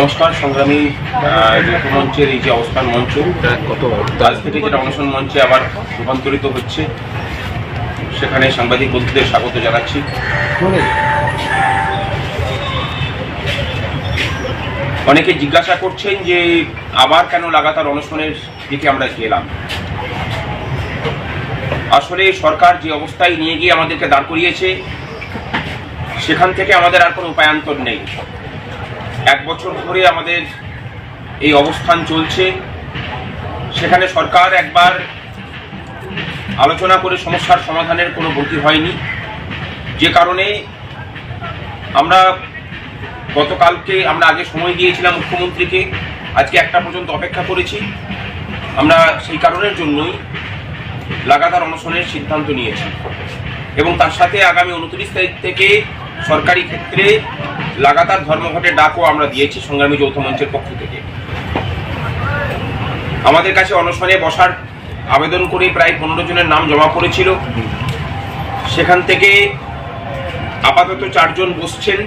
নমস্কার, সংগ্রামী মঞ্চের এই যে অবস্থান মঞ্চ কত আজ থেকে যেটা অনশন মঞ্চে আবার রূপান্তরিত হচ্ছে, সেখানে সাংবাদিক বন্ধুদের স্বাগত জানাচ্ছি। অনেকে জিজ্ঞাসা করছেন যে আবার কেন লাগাতার অনশনের দিকে আমরা গেলাম। আসলে সরকার যে অবস্থায় নিয়ে গিয়ে আমাদেরকে দাঁড় করিয়েছে, সেখান থেকে আমাদের আর কোনো উপায়ান্তর নেই। এক বছর ধরে আমাদের এই অবস্থান চলছে। সেখানে সরকার একবার আলোচনা করে সমস্যার সমাধানের কোনো গতি হয়নি। যে কারণে আমরা গতকালকে আমরা আগে সময় দিয়েছিলাম মুখ্যমন্ত্রীকে, আজকে একটা পর্যন্ত অপেক্ষা করেছি। আমরা সেই কারণের জন্যই লাগাতার অনশনের সিদ্ধান্ত নিয়েছি। এবং তার সাথে আগামী উনত্রিশ তারিখ থেকে সরকারি ক্ষেত্রে লাগাতার ধর্মঘটের ডাকও আমরা দিয়েছি সংগ্রামী যৌথ মঞ্চের পক্ষ থেকে। আমাদের কাছে অনশনে বসার আবেদন করে প্রায় পনেরো জনের নাম জমা পড়েছিল। সেখান থেকে আপাতত চারজন বসছেন।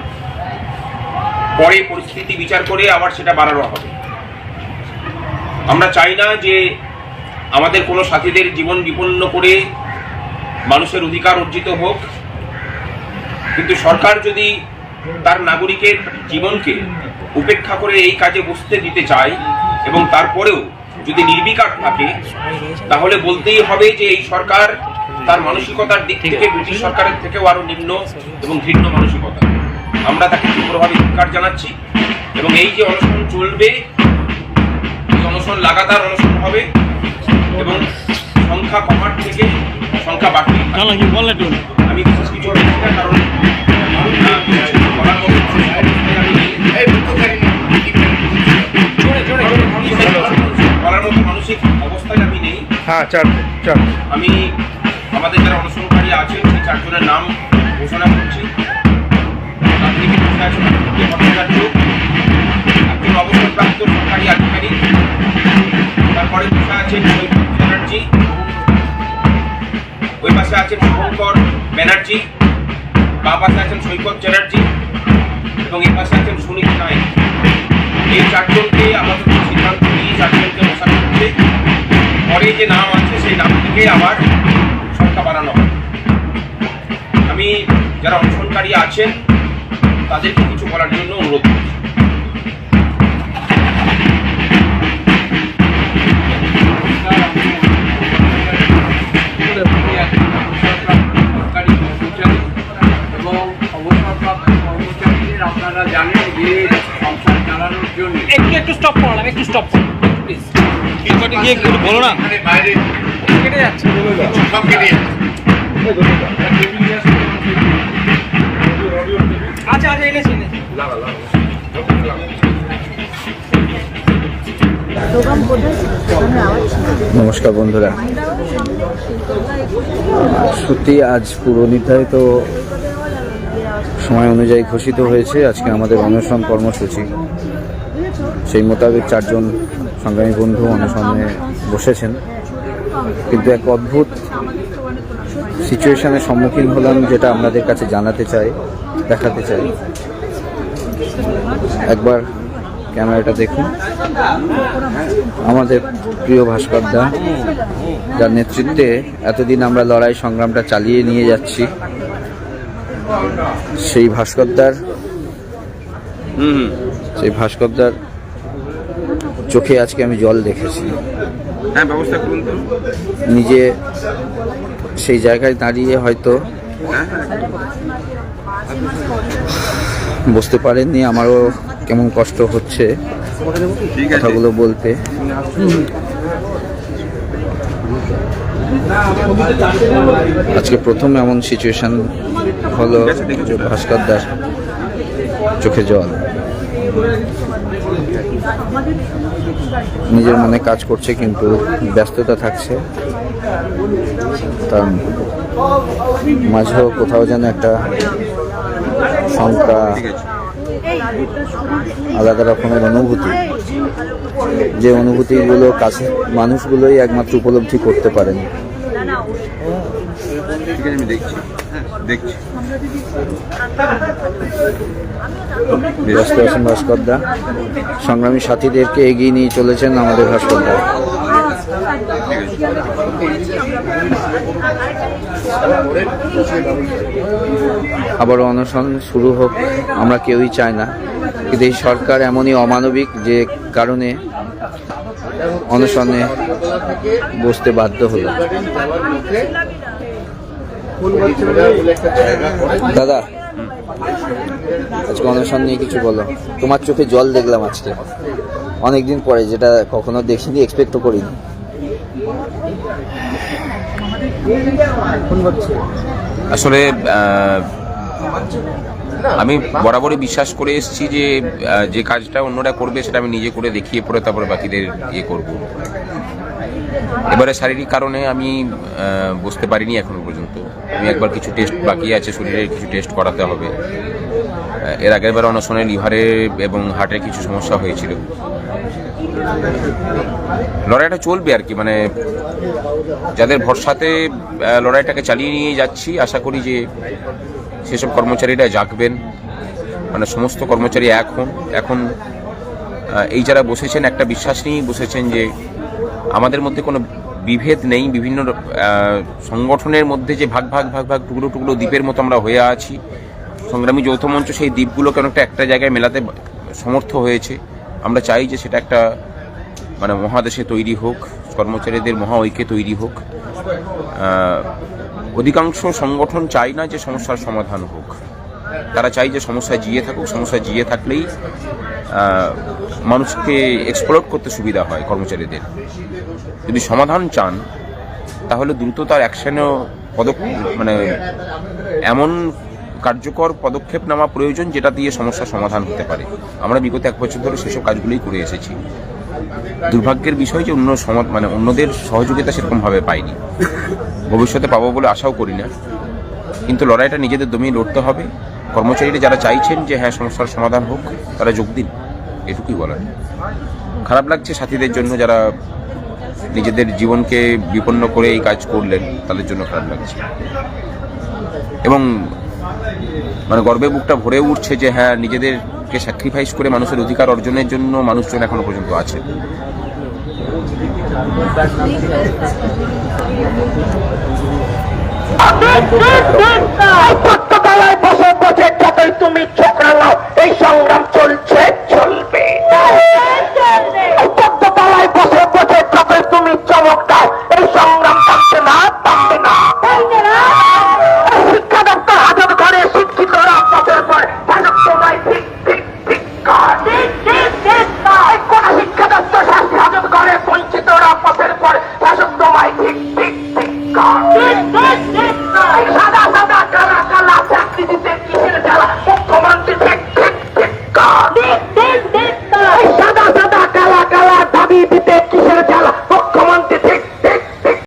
পরে পরিস্থিতি বিচার করে আবার সেটা বাড়ানো হবে। আমরা চাই না যে আমাদের কোনো সাথীদের জীবন বিপন্ন করে মানুষের অধিকার অর্জিত হোক। কিন্তু সরকার যদি তার নাগরিকের জীবনকে উপেক্ষা করে এই কাজে বসতে দিতে চায় এবং তারপরেও যদি নির্বিকার থাকে তাহলে বলতেই হবে যে এই সরকার তার মানসিকতার দিক থেকে ব্রিটিশ সরকারের থেকেও আরও নিম্ন এবং ঘৃণ্য মানসিকতা। আমরা তাকে তীব্রভাবে ধিক্কার জানাচ্ছি এবং এই যে অনশন চলবে এই অনশন লাগাতার অনশন হবে এবং সংখ্যা কমার থেকে সংখ্যা বাড়তে আমি বিশেষ কিছু হ্যাঁ আমি আমাদের যারা অনুসরণকারী আছেন সেই চারজনের নাম ঘোষণা করছি। তার থেকে বসে আছেন? একজন অবসরপ্রাপ্ত সরকারি আধিকারিক, তারপরে বসে আছেন সৈকত ব্যানার্জি, ওই পাশে আছেন শুভঙ্কর ব্যানার্জি, বা পাশে আছেন সৈকত চ্যাটার্জি, এবং এই পাশে আছেন সুনীল নায়ক। এই চারজনকে আমাদের যে নাম আছে, সেই নাম থেকে আবার সংখ্যা বাড়ানো হবে আমি যারা অনশনকারী আছেন, তাদেরকে কিছু বলার জন্য অনুরোধ একটু একটু স্টপ করলাম একটু স্টপ প্লিজ এরপরে গিয়ে একটু বলো না। কেটে যাচ্ছে সব কেটে যাচ্ছে। আচ্ছা আচ্ছা এনেছি নমস্কার বন্ধুরা। সত্যি আজ পূর্ব নির্ধারিত সময় অনুযায়ী ঘোষিত হয়েছে। আজকে আমাদের অনশন কর্মসূচি। সেই মোতাবেক চারজন সংগ্রামী বন্ধু অনশনে বসেছেন। কিন্তু এক অদ্ভুত সিচুয়েশনের সম্মুখীন হলাম যেটা আপনাদের কাছে জানাতে চাই দেখাতে চাই। একবার ক্যামেরাটা দেখুন। আমাদের প্রিয় ভাস্করদা যার নেতৃত্বে এতদিন আমরা লড়াই সংগ্রামটা চালিয়ে নিয়ে যাচ্ছি সেই ভাস্করদার সেই ভাস্করদার চোখে আজকে আমি জল দেখেছি। হ্যাঁ ব্যবস্থা করুন তো। নিজে সেই জায়গায় দাঁড়িয়ে হয়তো বুঝতে পারেননি আমারও কেমন কষ্ট হচ্ছে কথাগুলো বলতে। আজকে প্রথম এমন সিচুয়েশন হলো যে ভাস্কর দাস চোখে জল। নিজের মনে কাজ করছে, কিন্তু ব্যস্ততা থাকছে। কারণ মাঝেও কোথাও যেন একটা শঙ্কা, আলাদা রকমের অনুভূতি। যে অনুভূতিগুলো কাছে মানুষগুলোই একমাত্র উপলব্ধি করতে পারেন। ঠিক আছে আমি দেখছি। হ্যাঁ দেখছি। আছেন ভাস্করদা। সংগ্রামী সাথীদেরকে এগিয়ে নিয়ে চলেছেন আমাদের ভাস্করদা। আবারও অনশন শুরু হোক, আমরা কেউই চাই না। কিন্তু এই সরকার এমনই অমানবিক যে কারণে অনশনে বসতে বাধ্য হলো। দাদা, আজকে অনশন নিয়ে কিছু বলো। তোমার চোখে জল দেখলাম আজকে। অনেকদিন পরে, যেটা কখনো দেখিনি এক্সপেক্টও করিনি। আসলে আমি বরাবরই বিশ্বাস করে এসেছি যে যে কাজটা অন্যরা করবে সেটা আমি নিজে করে দেখিয়ে পরে তারপরে বাকিদের ইয়ে করব। এবারে শারীরিক কারণে আমি বসতে পারিনি এখনও পর্যন্ত। আমি একবার কিছু টেস্ট বাকি আছে, শরীরের কিছু টেস্ট করাতে হবে। এর আগের বার অনশনে লিভারে এবং হার্টের কিছু সমস্যা হয়েছিল। লড়াইটা চলবে আর কি মানে যাদের ভরসাতে লড়াইটাকে চালিয়ে নিয়ে যাচ্ছি, আশা করি যে সেসব কর্মচারীরা জাগবেন। মানে সমস্ত কর্মচারী এক হন। এখন এই যারা বসেছেন, একটা বিশ্বাস নিয়েই বসেছেন যে আমাদের মধ্যে কোনো বিভেদ নেই। বিভিন্ন সংগঠনের মধ্যে যে ভাগ ভাগ ভাগ ভাগ, টুকরো টুকরো দ্বীপের মতো আমরা হয়ে আছি। সংগ্রামী যৌথ মঞ্চ সেই দ্বীপগুলোকে অনেকটা একটা জায়গায় মেলাতে সমর্থ হয়েছে। আমরা চাই যে সেটা একটা মানে মহাদেশে তৈরি হোক, কর্মচারীদের মহা ঐক্যে তৈরি হোক। অধিকাংশ সংগঠন চায় না যে সমস্যার সমাধান হোক। তারা চাই যে সমস্যা জিয়ে থাকুক, সমস্যা জিয়ে থাকলেই মানুষকে এক্সপ্লোর করতে সুবিধা হয় কর্মচারীদের। যদি সমাধান চান, তাহলে দ্রুত তার অ্যাকশনেও পদক মানে এমন কার্যকর পদক্ষেপ নেওয়া প্রয়োজন যেটা দিয়ে সমস্যার সমাধান হতে পারে। আমরা বিগত এক বছর ধরে সেসব কাজগুলোই করে এসেছি। দুর্ভাগ্যের বিষয় যে অন্য সমাজ মানে অন্যদের সহযোগিতা সেরকমভাবে পাইনি। ভবিষ্যতে পাবো বলে আশাও করি না। কিন্তু লড়াইটা নিজেদের দমিয়ে লড়তে হবে। কর্মচারীরা যারা চাইছেন যে হ্যাঁ সমস্যার সমাধান হোক, তারা যোগ দিন। এটুকুই বলার। খারাপ লাগছে সাথীদের জন্য যারা নিজেদের জীবনকে বিপন্ন করে এই কাজ করলেন, তাদের জন্য খারাপ লাগছে। এবং মানে গর্বে বুকটা ভরে উঠছে যে হ্যাঁ নিজেদেরকে স্যাক্রিফাইস করে মানুষের অধিকার অর্জনের জন্য মানুষজন এখনও পর্যন্ত আছে তুমি এই সংগ্রাম